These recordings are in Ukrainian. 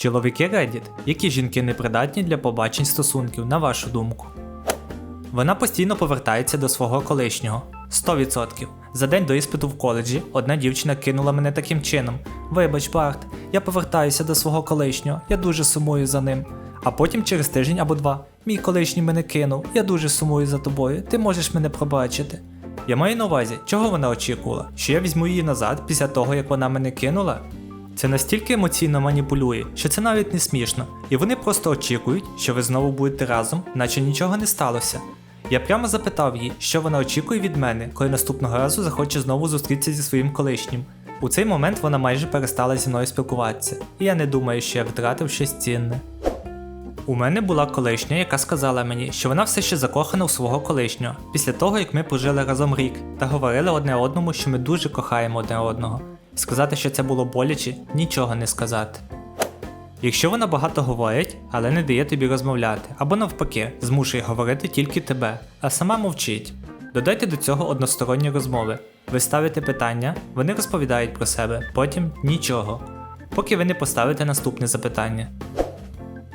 Чоловіки Reddit, які жінки непридатні для побачень стосунків, на вашу думку? Вона постійно повертається до свого колишнього. 100%. За день до іспиту в коледжі одна дівчина кинула мене таким чином: Вибач, Барт, я повертаюся до свого колишнього, я дуже сумую за ним. А потім через тиждень або два мій колишній мене кинув, я дуже сумую за тобою, ти можеш мене пробачити. Я маю на увазі, чого вона очікувала, що я візьму її назад після того, як вона мене кинула? Це настільки емоційно маніпулює, що це навіть не смішно, і вони просто очікують, що ви знову будете разом, наче нічого не сталося. Я прямо запитав її, що вона очікує від мене, коли наступного разу захоче знову зустрітися зі своїм колишнім. У цей момент вона майже перестала зі мною спілкуватися, і я не думаю, що я втратив щось цінне. У мене була колишня, яка сказала мені, що вона все ще закохана у свого колишнього, після того як ми пожили разом рік та говорили одне одному, що ми дуже кохаємо одне одного. Сказати, що це було боляче, нічого не сказати. Якщо вона багато говорить, але не дає тобі розмовляти, або навпаки, змушує говорити тільки тебе, а сама мовчить. Додайте до цього односторонні розмови. Ви ставите питання, вони розповідають про себе, потім нічого. Поки ви не поставите наступне запитання.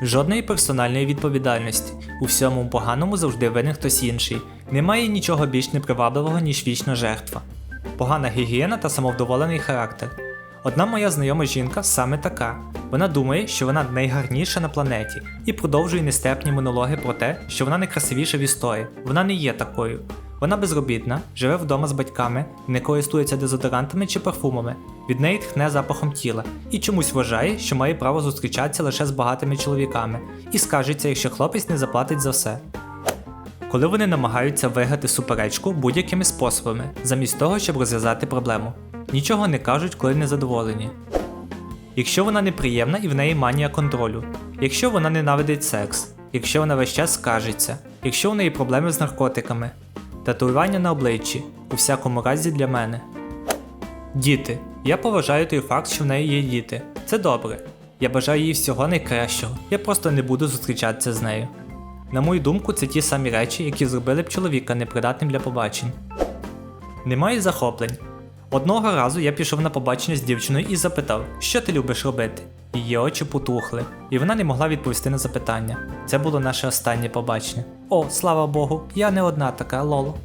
Жодної персональної відповідальності. У всьому поганому завжди винен хтось інший. Немає нічого більш непривабливого, ніж вічна жертва. Погана гігієна та самовдоволений характер. Одна моя знайома жінка саме така. Вона думає, що вона найгарніша на планеті, і продовжує нестерпні монологи про те, що вона найкрасивіша в історії. Вона не є такою. Вона безробітна, живе вдома з батьками, не користується дезодорантами чи парфумами, від неї тхне запахом тіла і чомусь вважає, що має право зустрічатися лише з багатими чоловіками, і скажеться, якщо хлопець не заплатить за все. Коли вони намагаються виграти суперечку будь-якими способами, замість того, щоб розв'язати проблему. Нічого не кажуть, коли не задоволені. Якщо вона неприємна і в неї манія контролю, якщо вона ненавидить секс, якщо вона весь час скажеться, якщо у неї проблеми з наркотиками, татуювання на обличчі, у всякому разі для мене. Діти. Я поважаю той факт, що в неї є діти. Це добре. Я бажаю їй всього найкращого, я просто не буду зустрічатися з нею. На мою думку, це ті самі речі, які зробили б чоловіка непридатним для побачень. Немає захоплень. Одного разу я пішов на побачення з дівчиною і запитав, що ти любиш робити. Її очі потухли, і вона не могла відповісти на запитання. Це було наше останнє побачення. О, слава Богу, я не одна така, лоло.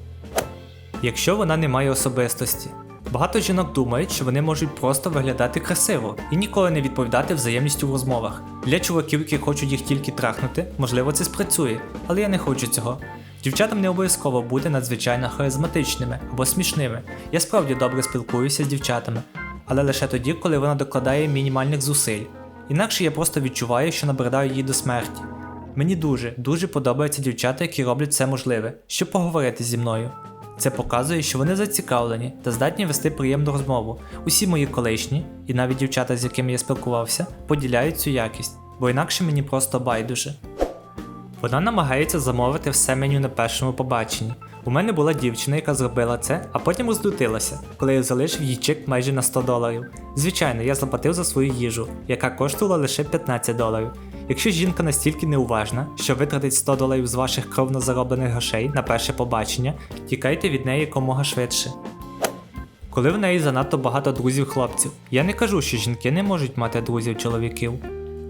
Якщо вона не має особистості. Багато жінок думають, що вони можуть просто виглядати красиво і ніколи не відповідати взаємністю в розмовах. Для чуваків, які хочуть їх тільки трахнути, можливо, це спрацює, але я не хочу цього. Дівчатам не обов'язково бути надзвичайно харизматичними або смішними. Я справді добре спілкуюся з дівчатами, але лише тоді, коли вона докладає мінімальних зусиль. Інакше я просто відчуваю, що набридаю її до смерті. Мені дуже, дуже подобаються дівчата, які роблять все можливе, щоб поговорити зі мною. Це показує, що вони зацікавлені та здатні вести приємну розмову. Усі мої колишні, і навіть дівчата, з якими я спілкувався, поділяють цю якість, бо інакше мені просто байдуже. Вона намагається замовити все меню на першому побаченні. У мене була дівчина, яка зробила це, а потім роздутилася, коли я залишив їй чек майже на 100 доларів. Звичайно, я заплатив за свою їжу, яка коштувала лише 15 доларів. Якщо жінка настільки неуважна, що витратить 100 доларів з ваших кровно зароблених грошей на перше побачення, тікайте від неї якомога швидше. Коли в неї занадто багато друзів хлопців, я не кажу, що жінки не можуть мати друзів чоловіків.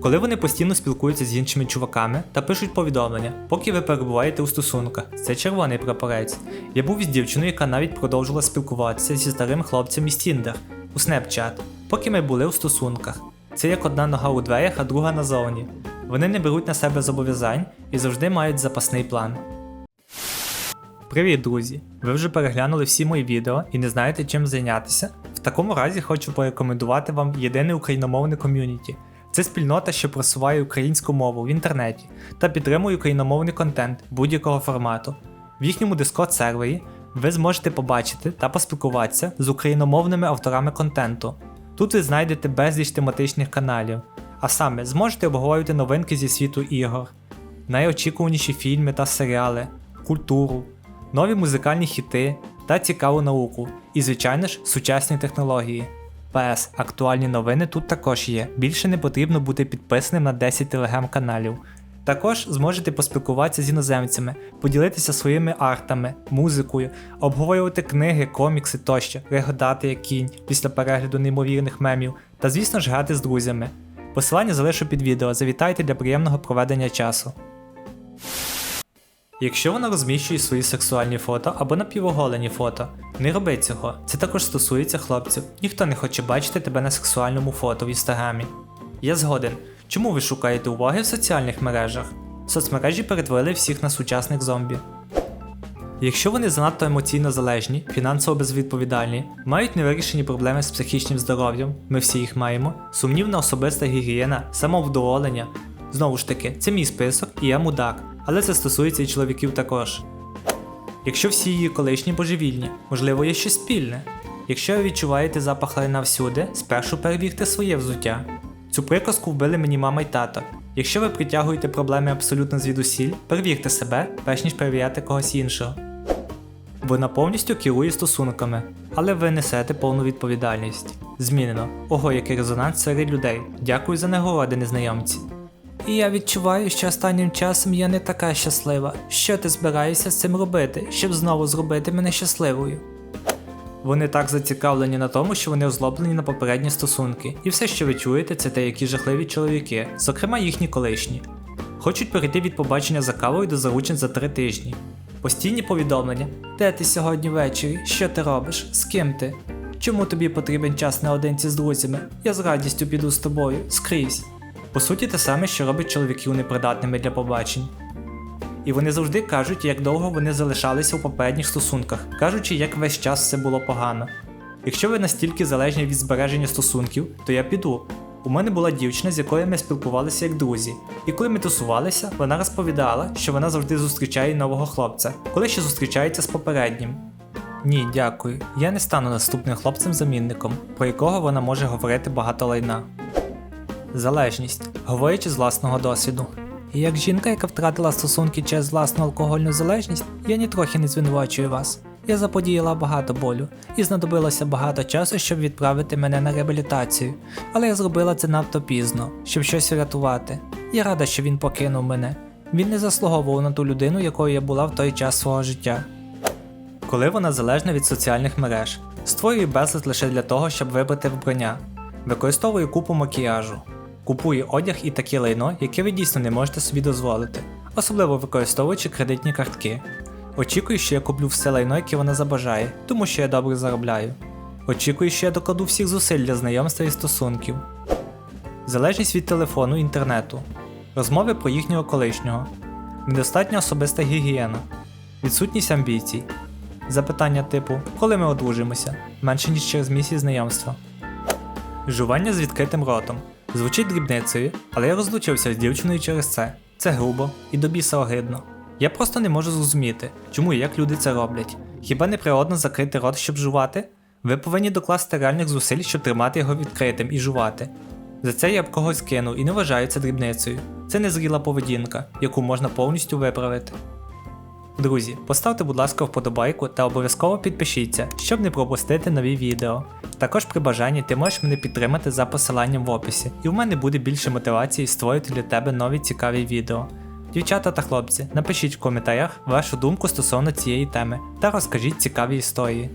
Коли вони постійно спілкуються з іншими чуваками та пишуть повідомлення, поки ви перебуваєте у стосунках, це червоний прапорець. Я був із дівчиною, яка навіть продовжувала спілкуватися зі старим хлопцем із Tinder у Snapchat, поки ми були у стосунках. Це як одна нога у дверях, а друга назовні. Вони не беруть на себе зобов'язань і завжди мають запасний план. Привіт, друзі! Ви вже переглянули всі мої відео і не знаєте чим зайнятися? В такому разі хочу порекомендувати вам єдине україномовне ком'юніті. Це спільнота, що просуває українську мову в інтернеті та підтримує україномовний контент будь-якого формату. В їхньому Discord сервері ви зможете побачити та поспілкуватися з україномовними авторами контенту. Тут ви знайдете безліч тематичних каналів, а саме зможете обговорювати новинки зі світу ігор, найочікуваніші фільми та серіали, культуру, нові музикальні хіти та цікаву науку, і, звичайно ж, сучасні технології. ПС, актуальні новини тут також є. Більше не потрібно бути підписаним на 10 телеграм-каналів. Також зможете поспілкуватися з іноземцями, поділитися своїми артами, музикою, обговорювати книги, комікси тощо, реготати як кінь після перегляду неймовірних мемів та, звісно ж, грати з друзями. Посилання залишу під відео, завітайте для приємного проведення часу. Якщо вона розміщує свої сексуальні фото або напівоголені фото, не роби цього. Це також стосується хлопців. Ніхто не хоче бачити тебе на сексуальному фото в інстаграмі. Я згоден. Чому ви шукаєте уваги в соціальних мережах? Соцмережі перетворили всіх на сучасних зомбі. Якщо вони занадто емоційно залежні, фінансово безвідповідальні, мають невирішені проблеми з психічним здоров'ям, ми всі їх маємо, сумнівна особиста гігієна, самовдоволення. Знову ж таки, це мій список і я мудак, але це стосується і чоловіків також. Якщо всі її колишні божевільні, можливо, є щось спільне. Якщо ви відчуваєте запах лайна всюди, спершу перевірте своє взуття. Цю приказку вбили мені мама й тато. Якщо ви притягуєте проблеми абсолютно звідусіль, перевірте себе, перш ніж перевіряти когось іншого. Вона повністю керує стосунками, але ви несете повну відповідальність. Змінено. Ого, який резонанс серед людей. Дякую за нагороди, незнайомці. І я відчуваю, що останнім часом я не така щаслива. Що ти збираєшся з цим робити, щоб знову зробити мене щасливою? Вони так зацікавлені на тому, що вони озлоблені на попередні стосунки, і все, що ви чуєте, це те, які жахливі чоловіки, зокрема їхні колишні. Хочуть перейти від побачення за кавою до заручин за три тижні. Постійні повідомлення: Де ти сьогодні ввечері? Що ти робиш? З ким ти? Чому тобі потрібен час наодинці з друзями? Я з радістю піду з тобою, скрізь. По суті, те саме, що робить чоловіків непридатними для побачень. І вони завжди кажуть, як довго вони залишалися у попередніх стосунках, кажучи, як весь час все було погано. Якщо ви настільки залежні від збереження стосунків, то я піду. У мене була дівчина, з якою ми спілкувалися як друзі, і коли ми тусувалися, вона розповідала, що вона завжди зустрічає нового хлопця, коли ще зустрічається з попереднім. Ні, дякую. Я не стану наступним хлопцем-замінником, про якого вона може говорити багато лайна. Залежність, говорячи з власного досвіду. Як жінка, яка втратила стосунки через власну алкогольну залежність, я нітрохи не звинувачую вас. Я заподіяла багато болю і знадобилося багато часу, щоб відправити мене на реабілітацію, але я зробила це надто пізно, щоб щось врятувати. Я рада, що він покинув мене. Він не заслуговував на ту людину, якою я була в той час свого життя. Коли вона залежна від соціальних мереж, створює безлад лише для того, щоб вибрати вбрання, використовує купу макіяжу, купує одяг і таке лайно, яке ви дійсно не можете собі дозволити, особливо використовуючи кредитні картки. Очікую, що я куплю все лайно, яке вона забажає, тому що я добре заробляю. Очікую, що я докладу всіх зусиль для знайомства і стосунків. Залежність від телефону інтернету, розмови про їхнього колишнього, недостатня особиста гігієна, відсутність амбіцій, запитання типу Коли ми одружимося, менше ніж через місяць знайомства. Жування з відкритим ротом. Звучить дрібницею, але я розлучився з дівчиною через це. Це грубо і до біса огидно. Я просто не можу зрозуміти, чому і як люди це роблять. Хіба не природно закрити рот, щоб жувати? Ви повинні докласти реальних зусиль, щоб тримати його відкритим і жувати. За це я б когось кинув і не вважаю це дрібницею. Це незріла поведінка, яку можна повністю виправити. Друзі, поставте, будь ласка, вподобайку та обов'язково підпишіться, щоб не пропустити нові відео. Також при бажанні ти можеш мене підтримати за посиланням в описі, і в мене буде більше мотивації створити для тебе нові цікаві відео. Дівчата та хлопці, напишіть в коментарях вашу думку стосовно цієї теми та розкажіть цікаві історії.